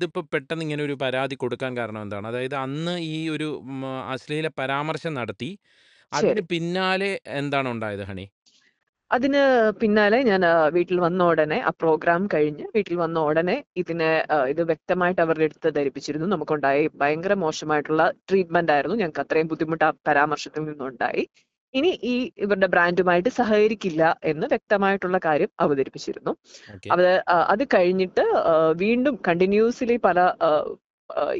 ഇതിപ്പോ പെട്ടെന്ന് ഇങ്ങനെ ഒരു പരാതി കൊടുക്കാൻ കാരണം എന്താണ്? അതായത് അന്ന് ഈ ഒരു ഉം അശ്ലീല പരാമർശം നടത്തി. അതിന് പിന്നാലെ എന്താണ് ഉണ്ടായത് ഹണി? അതിന് പിന്നാലെ ഞാൻ വീട്ടിൽ വന്ന ഉടനെ ആ പ്രോഗ്രാം കഴിഞ്ഞ് വീട്ടിൽ വന്ന ഉടനെ ഇതിനെ ഇത് വ്യക്തമായിട്ട് അവരുടെ അടുത്ത് ധരിപ്പിച്ചിരുന്നു. നമുക്കുണ്ടായ ഭയങ്കര മോശമായിട്ടുള്ള ട്രീറ്റ്മെന്റ് ആയിരുന്നു. ഞങ്ങൾക്ക് അത്രയും ബുദ്ധിമുട്ട് ആ പരാമർശത്തിൽ നിന്നുണ്ടായി. ഇനി ഈ ഇവരുടെ ബ്രാൻഡുമായിട്ട് സഹകരിക്കില്ല എന്ന് വ്യക്തമായിട്ടുള്ള കാര്യം അവതരിപ്പിച്ചിരുന്നു. അത് അത് കഴിഞ്ഞിട്ട് വീണ്ടും കണ്ടിന്യൂസ്ലി പല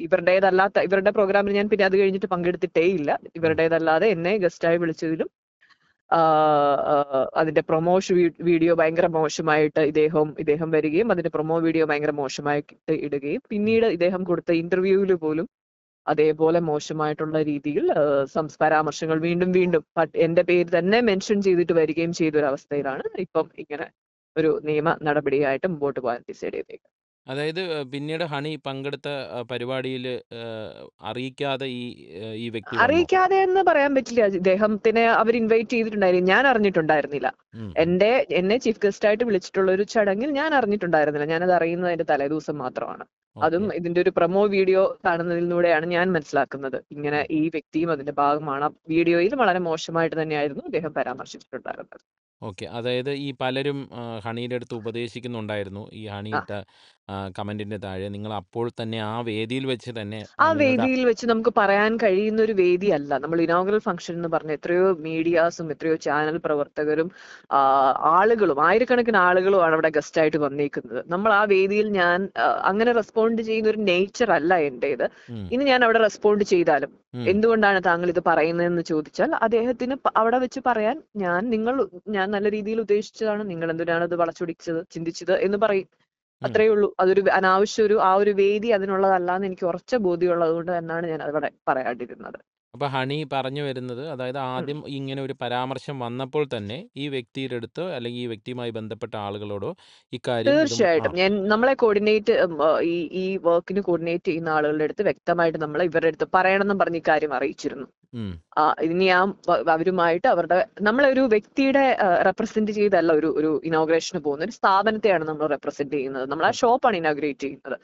ഇവരുടേതല്ലാത്ത ഇവരുടെ പ്രോഗ്രാമിൽ ഞാൻ പിന്നെ അത് കഴിഞ്ഞിട്ട് പങ്കെടുത്തിട്ടേ ഇല്ല. ഇവരുടേതല്ലാതെ എന്നെ ഗസ്റ്റായി വിളിച്ചതിലും അതിന്റെ പ്രൊമോഷൻ വീഡിയോ ഭയങ്കര മോശമായിട്ട് ഇദ്ദേഹം ഇദ്ദേഹം വരികയും അതിന്റെ പ്രൊമോ വീഡിയോ ഭയങ്കര മോശമായിട്ട് ഇടുകയും പിന്നീട് ഇദ്ദേഹം കൊടുത്ത ഇന്റർവ്യൂവിൽ പോലും അതേപോലെ മോശമായിട്ടുള്ള രീതിയിൽ പരാമർശങ്ങൾ വീണ്ടും വീണ്ടും എന്റെ പേര് തന്നെ മെൻഷൻ ചെയ്തിട്ട് വരികയും ചെയ്ത ഒരു അവസ്ഥയിലാണ് ഇപ്പം ഇങ്ങനെ ഒരു നിയമ നടപടിയായിട്ട് മുമ്പോട്ട് പോകാൻ ഡിസൈഡ് ചെയ്തേക്കുന്നത്. അതായത് പിന്നീട് ഹണി പങ്കെടുത്ത പരിപാടിയിൽ അറിയിക്കാതെ ഈ ഈ വ്യക്തി അറിയിക്കാതെ എന്ന് പറയാൻ പറ്റില്ല. ഇദ്ദേഹത്തിനെ അവർ ഇൻവൈറ്റ് ചെയ്തിട്ടുണ്ടായിരുന്നു. ഞാൻ അറിഞ്ഞിട്ടുണ്ടായിരുന്നില്ല. എന്റെ എന്നെ ചീഫ് ഗസ്റ്റ് ആയിട്ട് വിളിച്ചിട്ടുള്ള ഒരു ചടങ്ങിൽ ഞാൻ അറിഞ്ഞിട്ടുണ്ടായിരുന്നില്ല. ഞാനത് അറിയുന്നത് അതിന്റെ തലേദിവസം മാത്രമാണ്. അതും ഇതിന്റെ ഒരു പ്രൊമോ വീഡിയോ കാണുന്നതിലൂടെയാണ് ഞാൻ മനസ്സിലാക്കുന്നത്. ഇങ്ങനെ ഈ വ്യക്തിയും അതിന്റെ ഭാഗമാണ്. വീഡിയോയിൽ വളരെ മോശമായിട്ട് തന്നെയായിരുന്നു അദ്ദേഹം പരാമർശിച്ചിട്ടുണ്ടായിരുന്നത്. ഓക്കെ. അതായത് ഈ പലരും ഹണിയുടെ അടുത്ത് ഉപദേശിക്കുന്നുണ്ടായിരുന്നു. ഈ ഹണി ഇട്ട ആഹ്, കമന്റിന്റെ താഴെ നിങ്ങൾ അപ്പോൾ തന്നെ ആ വേദിയിൽ വെച്ച് തന്നെ ആ നിങ്ങളുടെ വേദിയിൽ വെച്ച് നമുക്ക് പറയാൻ കഴിയുന്ന ഒരു വേദി അല്ല നമ്മൾ ഇനോഗ്രൽ ഫംഗ്ഷൻ എന്ന് പറഞ്ഞ എത്രയോ മീഡിയാസും എത്രയോ ചാനൽ പ്രവർത്തകരും ആളുകളും ആയിരക്കണക്കിന് ആളുകളുമാണ് അവിടെ ഗസ്റ്റ് ആയിട്ട് വന്നേക്കുന്നത്. നമ്മൾ ആ വേദിയിൽ ഞാൻ അങ്ങനെ റെസ്പോണ്ട് ചെയ്യുന്ന ഒരു നേച്ചർ അല്ല എന്റേത്. ഉം. ഇനി ഞാൻ അവിടെ റെസ്പോണ്ട് ചെയ്താലും ഉം. എന്തുകൊണ്ടാണ് താങ്കൾ ഇത് പറയുന്നതെന്ന് ചോദിച്ചാൽ അദ്ദേഹത്തിന് പ- അവിടെ വെച്ച് പറയാൻ ഞാൻ നിങ്ങൾ ഞാൻ നല്ല രീതിയിൽ ഉദ്ദേശിച്ചതാണ് നിങ്ങൾ എന്തിനാണ് ഇത് വളച്ചൊടിച്ചത് ചിന്തിച്ചത് എന്ന് പറയും ഉം. അത്രേ ഉള്ളൂ. അതൊരു അനാവശ്യ ഒരു ആ ഒരു വേദി അതിനുള്ളതല്ല എന്ന് എനിക്ക് ഉറച്ച ബോധ്യമുള്ളത് കൊണ്ട് തന്നെയാണ് ഞാൻ അവിടെ പറയാണ്ടിരുന്നത്. അപ്പൊ ഹണി പറഞ്ഞു വരുന്നത് അതായത് ആദ്യം ഇങ്ങനെ ഒരു പരാമർശം വന്നപ്പോൾ തന്നെ ഈ വ്യക്തിയുടെ അടുത്ത് അല്ലെങ്കിൽ ഈ വ്യക്തിയുമായി ബന്ധപ്പെട്ട ആളുകളോടോ ഇക്കാര്യം തീർച്ചയായിട്ടും. ഞാൻ നമ്മളെ കോർഡിനേറ്റ് ഈ ഈ വർക്കിന് കോർഡിനേറ്റ് ചെയ്യുന്ന ആളുകളുടെ അടുത്ത് വ്യക്തമായിട്ട് നമ്മൾ ഇവരുടെ അടുത്ത് പറയണമെന്നും പറഞ്ഞ് ഇക്കാര്യം അറിയിച്ചിരുന്നു. ഇനി ആ അവരുമായിട്ട് അവരുടെ നമ്മളെ ഒരു വ്യക്തിയുടെ റെപ്രസെന്റ് ചെയ്തല്ല ഒരു ഒരു ഇനോഗ്രേഷന് പോകുന്നത് ഒരു സ്ഥാപനത്തെയാണ് നമ്മൾ റെപ്രസെന്റ് ചെയ്യുന്നത്. നമ്മൾ ആ ഷോപ്പാണ് ഇനോഗ്രേറ്റ് ചെയ്യുന്നത്.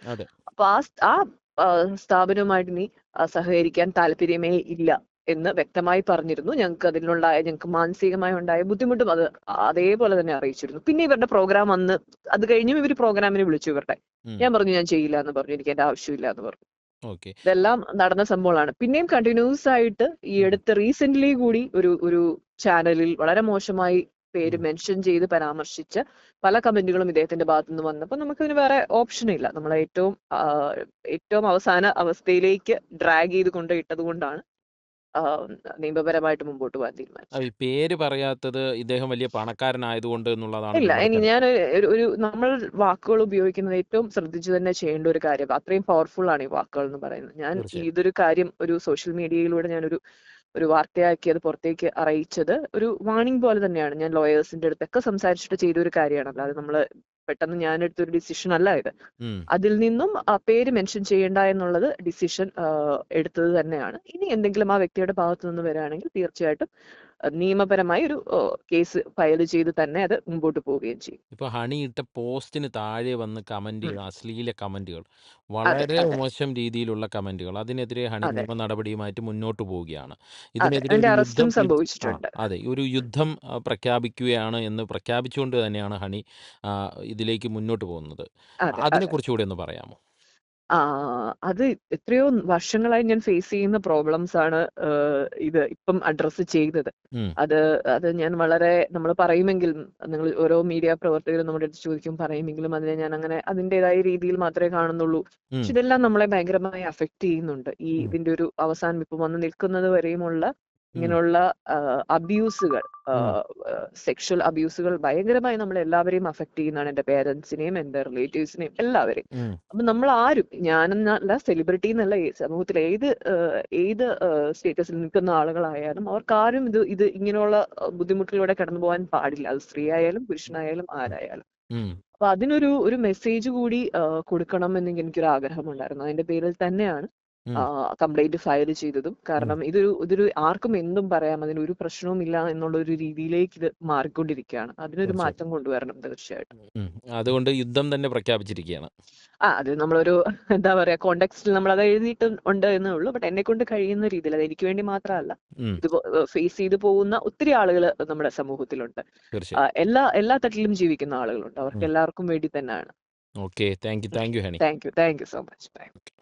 അപ്പൊ ആ ആ സ്ഥാപനവുമായിട്ട് ഇനി സഹകരിക്കാൻ താല്പര്യമേ ഇല്ല എന്ന് വ്യക്തമായി പറഞ്ഞിരുന്നു. ഞങ്ങൾക്ക് അതിനുണ്ടായ ഞങ്ങൾക്ക് മാനസികമായി ഉണ്ടായ ബുദ്ധിമുട്ടും അത് അതേപോലെ തന്നെ അറിയിച്ചിരുന്നു. പിന്നെ ഇവരുടെ പ്രോഗ്രാം അന്ന് അത് കഴിഞ്ഞും ഇവർ പ്രോഗ്രാമിന് വിളിച്ചു ഇവരുടെ. ഞാൻ പറഞ്ഞു ഞാൻ ചെയ്യില്ല എന്ന് പറഞ്ഞു. എനിക്ക് എന്റെ ആവശ്യമില്ല എന്ന് പറഞ്ഞു. ഓക്കെ. ഇതെല്ലാം നടന്ന സംഭവങ്ങളാണ്. പിന്നെയും കണ്ടിന്യൂസ് ആയിട്ട് ഈ അടുത്ത് റീസെന്റ് കൂടി ഒരു ഒരു ചാനലിൽ വളരെ മോശമായി പേര് മെൻഷൻ ചെയ്ത് പരാമർശിച്ച പല കമന്റുകളും ഇദ്ദേഹത്തിന്റെ ഭാഗത്തു നിന്ന് വന്നപ്പോൾ നമുക്കതിന് വേറെ ഓപ്ഷൻ ഇല്ല. നമ്മൾ ഏറ്റവും ഏറ്റവും അവസാന അവസ്ഥയിലേക്ക് ഡ്രാഗ് ചെയ്ത് കൊണ്ടിട്ടത് കൊണ്ടാണ് നിയമപരമായിട്ട് മുമ്പോട്ട് പോകാൻ തീരുമാനിച്ചു. അത് പേര് പറയാത്തത് ഇദ്ദേഹം വലിയ പണക്കാരനായതുകൊണ്ട് എന്നുള്ളതാണ് ഇല്ല ഇനി ഞാൻ ഒരു ഒരു നമ്മൾ വാക്കുകൾ ഉപയോഗിക്കുന്നത് ഏറ്റവും ശ്രദ്ധിച്ചു തന്നെ ചെയ്യേണ്ട ഒരു കാര്യം അത്രയും പവർഫുൾ ആണ് ഈ വാക്കുകൾ എന്ന് പറയുന്നത്. ഞാൻ തീർച്ചയായും. ഇതൊരു കാര്യം ഒരു സോഷ്യൽ മീഡിയയിലൂടെ ഞാനൊരു ഒരു വാർത്തയാക്കി അത് പുറത്തേക്ക് അറിയിച്ചത് ഒരു വാണിംഗ് പോലെ തന്നെയാണ്. ഞാൻ ലോയേഴ്സിന്റെ അടുത്തൊക്കെ സംസാരിച്ചിട്ട് ചെയ്ത ഒരു കാര്യമാണ്. അല്ലാതെ നമ്മൾ പെട്ടെന്ന് ഞാൻ എടുത്തൊരു ഡിസിഷൻ അല്ല ഇത്. അതിൽ നിന്നും ആ പേര് മെൻഷൻ ചെയ്യേണ്ട എന്നുള്ളത് ഡിസിഷൻ എടുത്തത് തന്നെയാണ്. ഇനി എന്തെങ്കിലും ആ വ്യക്തിയുടെ ഭാഗത്തു നിന്ന് വരികയാണെങ്കിൽ തീർച്ചയായിട്ടും നിയമപരമായി ഒരു കേസ് ഫയൽ ചെയ്ത് തന്നെ അത് മുമ്പോട്ട് പോവുകയും ചെയ്യും. ഇപ്പൊ ഹണി ഇട്ട പോസ്റ്റിന് താഴെ വന്ന് കമന്റ് ഉം. ചെയ്യുന്ന അശ്ലീല കമന്റുകൾ വളരെ മോശം രീതിയിലുള്ള കമന്റുകൾ. അതിനെതിരെ ഹണി നിയമ നടപടിയുമായിട്ട് മുന്നോട്ട് പോവുകയാണ്. ഇതിനെതിരെ അറസ്റ്റും സംഭവിച്ചിട്ടുണ്ട്. അതെ ഒരു യുദ്ധം പ്രഖ്യാപിക്കുകയാണ് എന്ന് പ്രഖ്യാപിച്ചുകൊണ്ട് തന്നെയാണ് ഹണി ഇതിലേക്ക് മുന്നോട്ട് പോകുന്നത്. അതെ അതിനെ അതെ കുറിച്ചുകൂടി ഒന്ന് പറയാമോ? അത് എത്രയോ വർഷങ്ങളായി ഞാൻ ഫേസ് ചെയ്യുന്ന പ്രോബ്ലംസ് ആണ് ഇത് ഇപ്പം അഡ്രസ്സ് ചെയ്തത് അത് അത് ഞാൻ വളരെ നമ്മൾ പറയുമെങ്കിലും നിങ്ങൾ ഓരോ മീഡിയ പ്രവർത്തകരും നമ്മുടെ അടുത്ത് ചോദിക്കും പറയുമെങ്കിലും അതിനെ ഞാൻ അങ്ങനെ അതിന്റെതായ രീതിയിൽ മാത്രമേ കാണുന്നുള്ളൂ. പക്ഷെ ഇതെല്ലാം നമ്മളെ ഭയങ്കരമായി അഫക്ട് ചെയ്യുന്നുണ്ട് ഈ. ഇതിന്റെ ഒരു അവസാനം ഇപ്പം വന്ന് നിൽക്കുന്നത് വരെയുമുള്ള. ഇങ്ങനെയുള്ള അബ്യൂസുകൾ. സെക്ഷൽ അബ്യൂസുകൾ ഭയങ്കരമായി നമ്മൾ എല്ലാവരെയും അഫക്ട് ചെയ്യുന്നതാണ് എന്റെ പേരൻസിനെയും എന്റെ റിലേറ്റീവ്സിനെയും എല്ലാവരെയും. അപ്പൊ നമ്മൾ ആരും ഞാനെന്നല്ല സെലിബ്രിറ്റി എന്നല്ല ഈ സമൂഹത്തിൽ ഏത് ഏത് സ്റ്റേറ്റസിൽ നിൽക്കുന്ന ആളുകളായാലും അവർക്ക് ആരും ഇത് ഇത് ഇങ്ങനെയുള്ള ബുദ്ധിമുട്ടിലൂടെ കടന്നു പോകാൻ പാടില്ല അത് സ്ത്രീ ആയാലും പുരുഷനായാലും ആരായാലും. അപ്പൊ അതിനൊരു ഒരു മെസ്സേജ് കൂടി കൊടുക്കണം എന്നെനിക്കൊരു ആഗ്രഹമുണ്ടായിരുന്നു അതിന്റെ പേരിൽ തന്നെയാണ് കംപ്ലൈന്റ് ഫയൽ ചെയ്തതും. കാരണം ഇതൊരു ഇതൊരു ആർക്കും എന്തും പറയാം. അതിന് ഒരു പ്രശ്നവുമില്ല എന്നുള്ള ഒരു രീതിയിലേക്ക് ഇത് മാറിക്കൊണ്ടിരിക്കുകയാണ്. അതിനൊരു മാറ്റം കൊണ്ടുവരണം തീർച്ചയായിട്ടും. അതുകൊണ്ട് യുദ്ധം തന്നെ പ്രഖ്യാപിച്ചിരിക്കുകയാണ്. ആ അത് നമ്മളൊരു എന്താ പറയാ കോണ്ടെക്സ്റ്റിൽ നമ്മൾ അത് എഴുതിയിട്ട് ഉണ്ട് എന്നേ ഉള്ളൂ. ബട്ട് എന്നെ കൊണ്ട് കഴിയുന്ന രീതിയിൽ അത് എനിക്ക് വേണ്ടി മാത്രമല്ല. ഇത് ഫേസ് ചെയ്ത് പോകുന്ന ഒത്തിരി ആളുകൾ നമ്മുടെ സമൂഹത്തിലുണ്ട്. എല്ലാ എല്ലാ തട്ടിലും ജീവിക്കുന്ന ആളുകളുണ്ട്. അവർക്ക് എല്ലാവർക്കും വേണ്ടി തന്നെയാണ്. Okay. Thank you. Thank you honey. Thank you. Thank you so much. Bye. Okay.